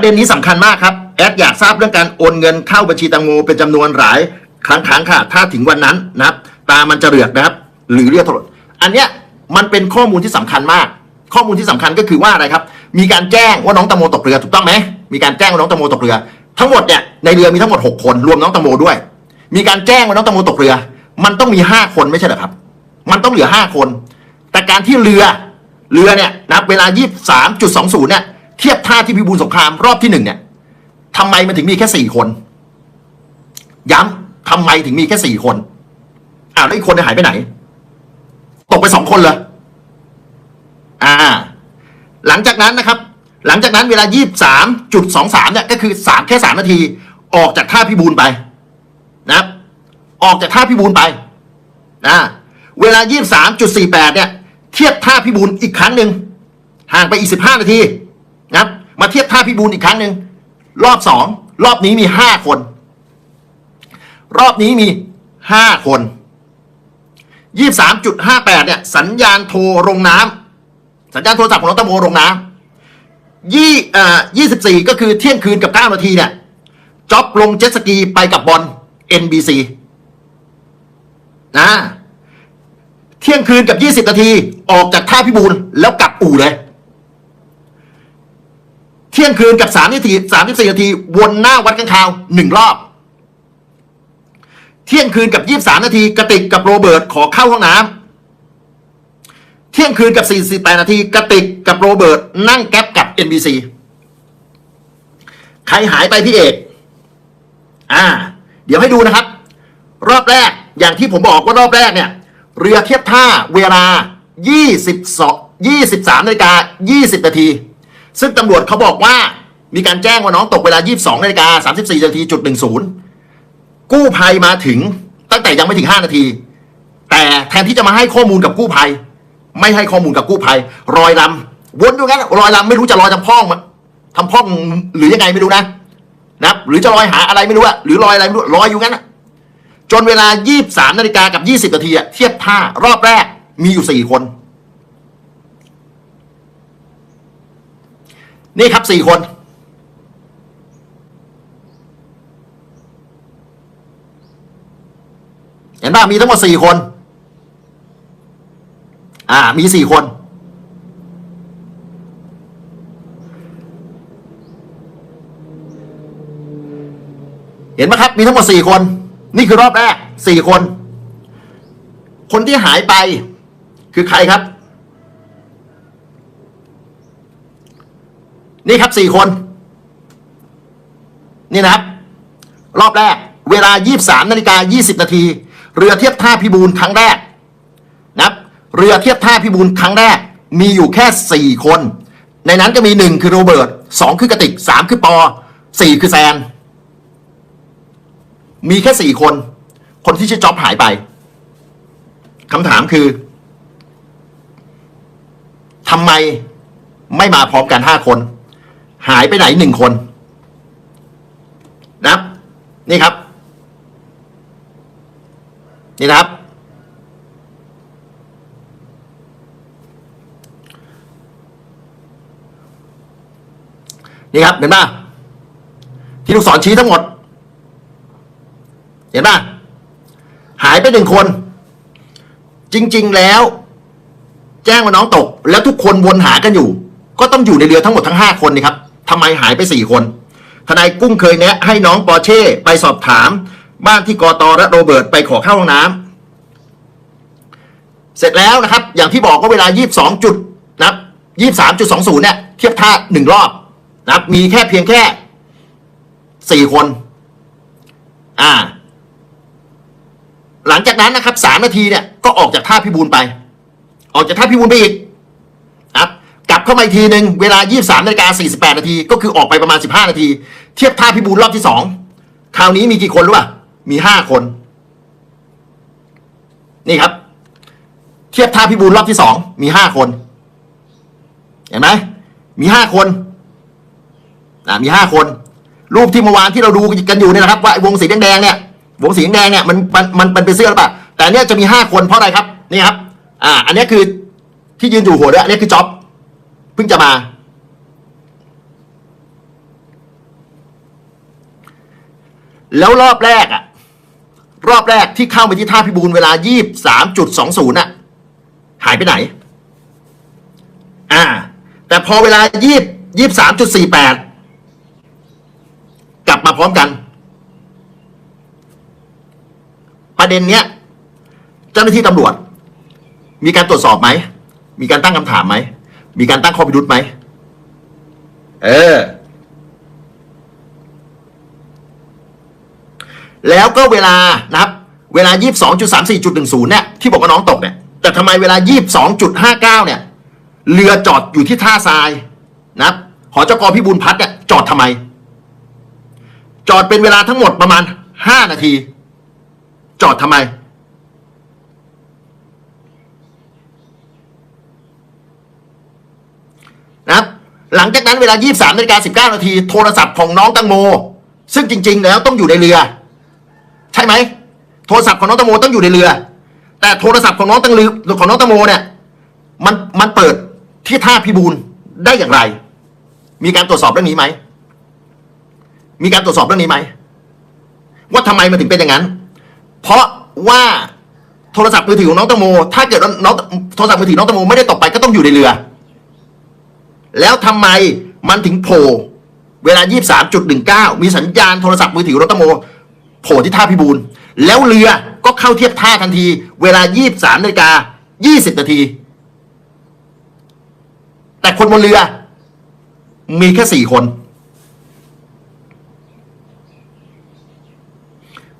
ประเด็นนี้สำคัญมากครับ แอดอยากทราบเรื่องการโอนเงินเข้าบัญชีตังโมเป็นจำนวนหลายครั้งครั้งค่ะ ถ้าถึงวันนั้นนะครับ ตามันจะเหลือกนะครับ หรือเรียกถลดอันเนี้ยมันเป็นข้อมูลที่สำคัญมาก ข้อมูลที่สำคัญก็คือว่าอะไรครับ มีการแจ้งว่าน้องตังโมตกเรือถูกต้องไหมมีการแจ้งว่าน้องตังโมตกเรือ ทั้งหมดเนี่ยในเรือมีทั้งหมด 6 คนรวมน้องตังโมด้วย มีการแจ้งว่าน้องตังโมตกเรือ มันต้องมี 5 คนไม่ใช่เหรอครับ มันต้องเหลือ 5 คน แต่การที่เรือเรือเนี่ยนะครับเวลา 23.20เนี่ย เทียบท่าที่พิบูลสงครามรอบที่หนึ่งเนี่ยทำไมมันถึงมีแค่สี่คน ย้ำทำไมถึงมีแค่สี่คนอ้าวแล้วอีกคนหายไปไหน ตกไปสองคนเลยอ่า หลังจากนั้นนะครับ หลังจากนั้นเวลา23.23เนี่ยก็คือสามแค่สามนาที ออกจากท่าพิบูลไปนะครับ ออกจากท่าพิบูลไปนะเวลา23.48เนี่ย เทียบท่าพิบูลอีกครั้งหนึ่งห่างไปอีก15นาทีนะครับ มาเทียบท่าพิบูลอีกครั้งหนึ่งรอบสองรอบนี้มี5คน รอบนี้มี5คน23.58เนี่ย สัญญาณโทรลงน้ำสัญญาณโทรศัพท์ของน้องตะโมลงน้ำยี่เอ่อ24ก็คือเที่ยงคืนกับ9นาทีเนี่ยจ็อบลงเจ็ตสกีไปกับบอล NBC นะเที่ยงคืนกับ 20 นาที ออกจากท่าพิบูลแล้วกลับอู่เลย เที่ยงคืนกับ3นาที34นาทีวนหน้าวัดข้างคาวหนึ่งรอบ เที่ยงคืนกับ23นาทีกระติกกับโรเบิร์ตขอเข้าห้องน้ำเที่ยงคืนกับ48นาทีกระติกกับโรเบิร์ตนั่งแก๊ปกับ NBC ใครหายไปพี่เอก อ่า เดี๋ยวให้ดูนะครับ รอบแรกอย่างที่ผมบอกว่ารอบแรกเนี่ย เรือเทียบท่าเวลา 22 23นาฬิกา20นาที ซึ่งตำรวจเขาบอกว่ามีการแจ้งว่าน้องตกเวลา 22นาฬิกา34นาทีจุด10 กู้ภัยมาถึงตั้งแต่ยังไม่ถึง 5 นาที แต่แทนที่จะมาให้ข้อมูลกับกู้ภัย ไม่ให้ข้อมูลกับกู้ภัย รอยลำวนอยู่งั้นรอยลำไม่รู้จะลอยทำพ่องมาทำพ่องหรือยังไงไม่รู้นะนะหรือจะลอยหาอะไรไม่รู้อะหรือลอยอะไรไม่รู้ลอยอยู่งั้นอะจนเวลา 23นาฬิกากับ 20นาทีอะเทียบท่ารอบแรกมีอยู่ 4 คน นี่ครับ4คน เห็นป่ะมีทั้งหมด4คน อ่า มี4คนเห็นไหมครับมีทั้งหมด4คน นี่คือรอบแรก4คน คนที่หายไป คือใครครับ นี่ครับ4คน นี่นะครับ รอบแรก เวลา 23นาฬิกา20 นาที เรือเทียบท่าพิบูลครั้งแรกนะครับ เรือเทียบท่าพิบูลครั้งแรก มีอยู่แค่ 4 คน ในนั้นก็มี 1 คือโรเบิร์ต2คือกระติก3คือปอ4คือแซน มีแค่สี่คน คนที่ชื่อจ็อบหายไปคำถามคือทำไมไม่มาพร้อมกันห้าคน หายไปไหนหนึ่งคนนะครับ นี่ครับ นี่นะครับ นี่ครับ เห็นป่ะที่ลูกศรชี้ทั้งหมด เห็นป่ะหายไปหนึ่งคน จริง ๆ แล้ว แจ้งว่าน้องตก แล้วทุกคนวนหากันอยู่ ก็ต้องอยู่ในเรือทั้งหมดทั้งห้าคนนี่ครับ ทำไมหายไปสี่คน ทนายกุ้งเคยแนะ ให้น้องปอร์เช่ไปสอบถาม บ้านที่กอตอและโรเบิร์ตไปขอเข้าห้องน้ำเสร็จแล้วนะครับ อย่างที่บอกว่าเวลา 22 จุดนะครับ23.20เนี่ยเทียบท่าหนึ่งรอบนะครับ มีแค่เพียงแค่สี่คน อ่า หลังจากนั้นนะครับสามนาทีเนี่ยก็ออกจากท่าพิบูลไป ออกจากท่าพิบูลไปอีก เข้ามาอีกทีหนึ่งเวลา 23นาฬิกา48 นาที ก็คือออกไปประมาณ 15 นาที เทียบท่าพิบูลรอบที่สองคราวนี้มีกี่คนรู้ป่ะ มี 5 คน นี่ครับ เทียบท่าพิบูลรอบที่สองมี 5 คน เห็นไหมมี 5 คนอ่ามี 5 คน รูปที่เมื่อวานที่เราดูกันอยู่เนี่ยนะครับว่าวงสีแดงๆเนี่ยวงสีแดงเนี่ยมันมันมันมันเป็นเสื้อหรือเปล่าแต่เนี้ยจะมีห้าคนเพราะอะไรครับนี่ครับอ่าอันนี้คือที่ยืนอยู่หัวด้วยอันนี้คือจ็อบ พิ่งจะมา แล้วรอบแรกอะรอบแรกที่เข้าไปที่ท่าพิบูลเวลายี่สามจุดสองศูนย์อะหายไปไหน อ่า แต่พอเวลายี่ยี่สามจุดสี่แปดกลับมาพร้อมกัน ประเด็นเนี้ย เจ้าหน้าที่ตำรวจ มีการตรวจสอบไหม มีการตั้งคำถามไหม มีการตั้งข้อพิรุธไหม เออ แล้วก็เวลานะครับ เวลา 22.34.10 เนี่ย ที่บอกว่าน้องตกเนี่ย แต่ทำไมเวลา 22.59 เนี่ย เรือจอดอยู่ที่ท่าทรายนะครับ หอจกพิบูลพัฒน์เนี่ย จอดทำไม จอดเป็นเวลาทั้งหมดประมาณ 5 นาที จอดทำไม นะครับ หลังจากนั้นเวลา 23นาฬิกา19นาทีโทรศัพท์ของน้องตังโม ซึ่งจริง ๆ แล้วต้องอยู่ในเรือ ใช่ไหมโทรศัพท์ของน้องตังโมต้องอยู่ในเรือ แต่โทรศัพท์ของน้องตังลือของน้องตังโมเนี่ยมันมันเปิดที่ท่าพิบูลได้อย่างไร มีการตรวจสอบเรื่องนี้ไหมมีการตรวจสอบเรื่องนี้ไหมว่าทำไมมันถึงเป็นอย่างนั้น เพราะว่าโทรศัพท์มือถือของน้องตังโม ถ้าเกิดน้องโทรศัพท์มือถือน้องตังโมไม่ได้ตกไปก็ต้องอยู่ในเรือ แล้วทำไมมันถึงโผล่เวลา 23.19 มีสัญญาณโทรศัพท์มือถือรถตโมโผล่ที่ท่าพิบูลแล้วเรือก็เข้าเทียบท่าทันที เวลา 23นาฬิกา 20 นาที แต่คนบนเรือ มีแค่สี่คน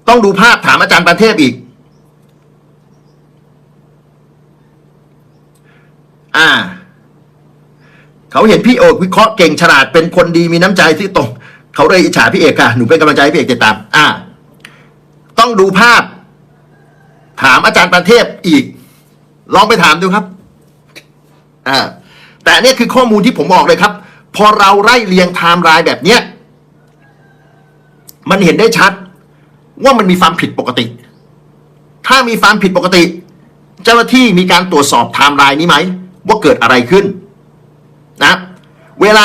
ต้องดูภาพถามอาจารย์ประเทพอีก อ่า เขาเห็นพี่โอกวิเคราะห์เก่งฉลาดเป็นคนดีมีน้ำใจที่ตรงเขาเลยอิจฉาพี่เอกค่ะ หนูเป็นกำลังใจให้พี่เอกติดตาม อ่า ต้องดูภาพ ถามอาจารย์ประเทพอีก ลองไปถามดูครับ อ่า แต่เนี่ยคือข้อมูลที่ผมบอกเลยครับ พอเราไล่เรียงไทม์ไลน์แบบเนี้ย มันเห็นได้ชัด ว่ามันมีความผิดปกติ ถ้ามีความผิดปกติ เจ้าหน้าที่มีการตรวจสอบไทม์ไลน์นี้ไหมว่าเกิดอะไรขึ้น นะเวลา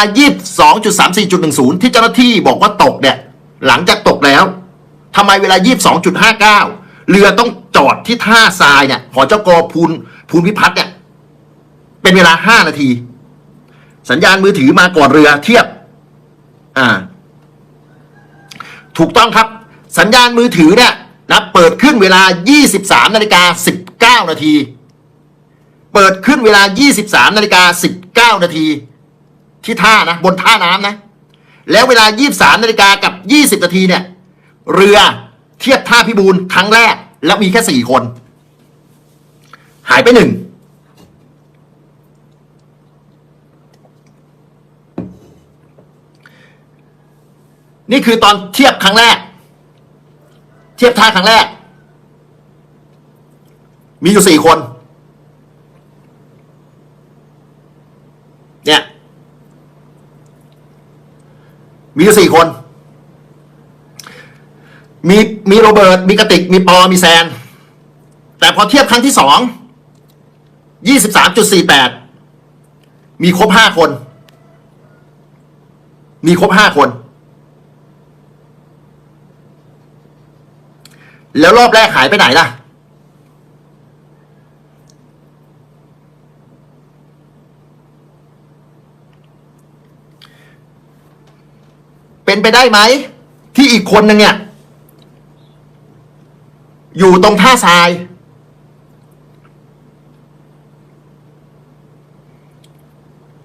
22.34.10 ที่เจ้าหน้าที่บอกว่าตกเนี่ย หลังจากตกแล้วทำไมเวลา 22.59 เรือต้องจอดที่ท่าทรายเนี่ยหอเจ้ากอพูนพูนพิพัฒน์เนี่ย เป็นเวลา 5 นาที สัญญาณมือถือมาก่อนเรือเทียบ อ่า ถูกต้องครับ สัญญาณมือถือเนี่ยนะเปิดขึ้นเวลา 23นาฬิกา19 นาที เปิดขึ้นเวลา 23นาฬิกา 9 นาที ที่ท่านะ บนท่าน้ำนะ แล้วเวลา 23 นาฬิกากับ 20 นาทีเนี่ย เรือเทียบท่าพิบูลครั้งแรก แล้วมีแค่ 4 คน หายไปหนึ่งนี่คือตอนเทียบครั้งแรก เทียบท่าครั้งแรก มีอยู่สี่คน เนี่ย มีอยู่สี่คน มีมีโรเบิร์ตมีกระติก มีปอ มีแซน แต่พอเทียบครั้งที่สองยี่สิบสามจุดสี่แปดมีครบห้าคน มีครบห้าคน แล้วรอบแรกหายไปไหนล่ะ เป็นไปได้ไหม ที่อีกคนหนึ่งเนี่ย อยู่ตรงท่าทราย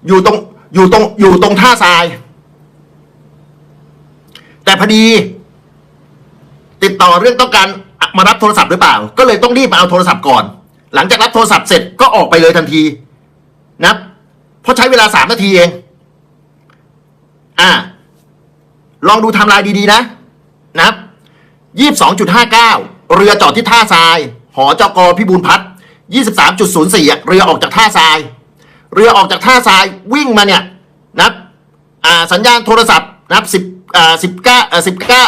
อยู่ตรงอยู่ตรงอยู่ตรงท่าทราย แต่พอดี ติดต่อเรื่องต้องการมารับโทรศัพท์หรือเปล่า ก็เลยต้องรีบมาเอาโทรศัพท์ก่อน หลังจากรับโทรศัพท์เสร็จก็ออกไปเลยทันทีนะเพราะใช้เวลาสามนาทีเอง อ่า ลองดูไทม์ไลน์ดีๆ นะนะครับยี่สิบสองจุดห้าเก้าเรือจอดที่ท่าทราย หอจกพิบูลพัฒน์ยี่สิบสามจุดศูนย์สี่เรือออกจากท่าทราย เรือออกจากท่าทรายวิ่งมาเนี่ยนะอ่าสัญญาณโทรศัพท์นะครับสิบอ่าสิบเก้าอ่าสิบเก้า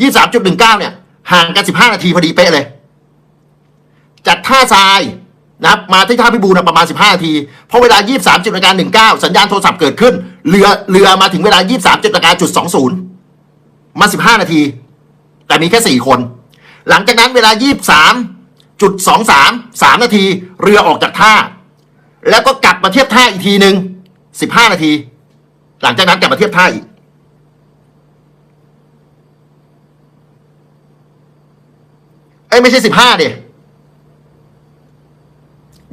ยี่สามจุดหนึ่งเก้าเนี่ยห่างกันสิบห้านาทีพอดีเป๊ะเลยจากท่าทราย นะมาที่ท่าพิบูลประมาณ 15นาทีเพราะเวลา 23จุดนาฬิกา19 สัญญาณโทรศัพท์เกิดขึ้น เรือเรือมาถึงเวลา 23จุดนาฬิกาจุด20 มา 15 นาที แต่มีแค่สี่คน หลังจากนั้นเวลายี่สามจุดสองสามนาที เรือออกจากท่า แล้วก็กลับมาเทียบท่าอีกทีหนึ่งสิบห้านาที หลังจากนั้นกลับมาเทียบท่าอีกเอ้ยไม่ใช่สิบห้าดิ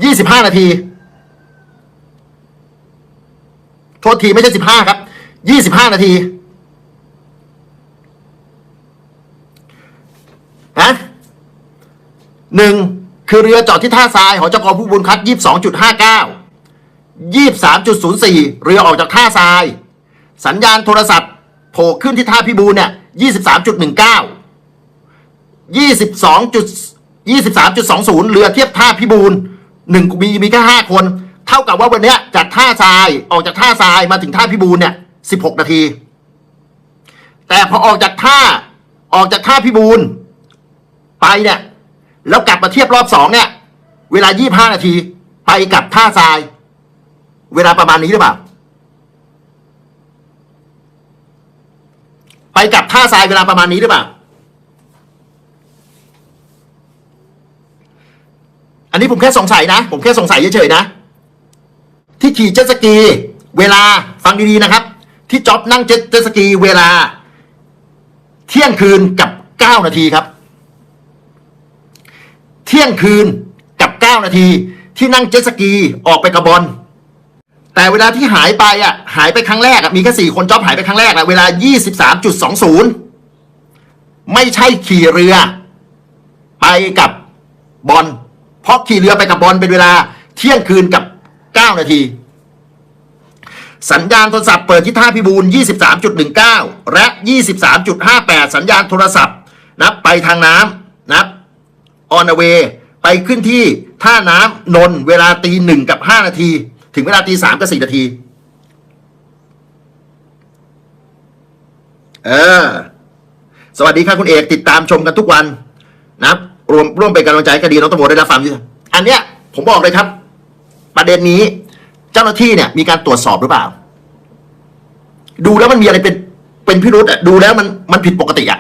ยี่สิบห้านาที โทษทีไม่ใช่สิบห้าครับยี่สิบห้านาทีนะหนึ่งคือเรือจอดที่ท่าทรายหอจกผู้บุญคัดยี่สิบสองจุดห้าเก้ายี่สามจุดศูนย์สี่เรือออกจากท่าทราย สัญญาณโทรศัพท์โผล่ขึ้นที่ท่าพิบูลเนี่ยยี่สิบสามจุดหนึ่งเก้ายี่สิบสองจุดยี่สิบสามจุดสองศูนย์เรือเทียบท่าพิบูล หนึ่งมีมีแค่ห้าคน เท่ากับว่าวันเนี้ยจากท่าทรายออกจากท่าทรายมาถึงท่าพิบูลเนี่ยสิบหกนาที แต่พอออกจากท่าออกจากท่าพิบูลไปเนี่ย แล้วกลับมาเทียบรอบสองเนี่ย เวลายี่ห้านาที ไปกับท่าทราย เวลาประมาณนี้หรือเปล่าไปกับท่าทรายเวลาประมาณนี้หรือเปล่า อั นนี้ผมแค่สงสัยนะ ผมแค่สงสัยเฉยๆนะ ที่ขี่เจ็ตสกี เวลาฟังดีๆนะครับ ที่จ็อบนั่งเจ็ตสกี เวลา เที่ยงคืนกับเก้านาทีครับ เที่ยงคืนกับเก้านาที ที่นั่งเจ็ตสกีออกไปกระบอลแต่เวลาที่หายไปอะ หายไปครั้งแรกอะมีแค่สี่คนจ็อบหายไปครั้งแรกอะเวลายี่สิบสามจุดสองศูนย์ไม่ใช่ขี่เรือ ไปกับบอล เพราะขี่เรือไปกับบอลเป็นเวลาเที่ยงคืนกับ 9 นาที สัญญาณโทรศัพท์เปิดที่ท่าพิบูล23.19 และ 23.58 สัญญาณโทรศัพท์นะไปทางน้ำนะออนเวไปขึ้นที่ท่าน้ำนนท์เวลาตีหนึ่งกับ5นาที ถึงเวลาตีสามกับ4นาที เออ สวัสดีครับคุณเอกติดตามชมกันทุกวันนะ รวมร่วมเป็นกำลังใจให้คดีน้องตำรวจได้รับความยุติธรรมอันเนี้ยผมบอกเลยครับ ประเด็นนี้ เจ้าหน้าที่เนี่ย มีการตรวจสอบหรือเปล่า ดูแล้วมันมีอะไรเป็นเป็นพิรุษอะดูแล้วมันมันผิดปกติอะ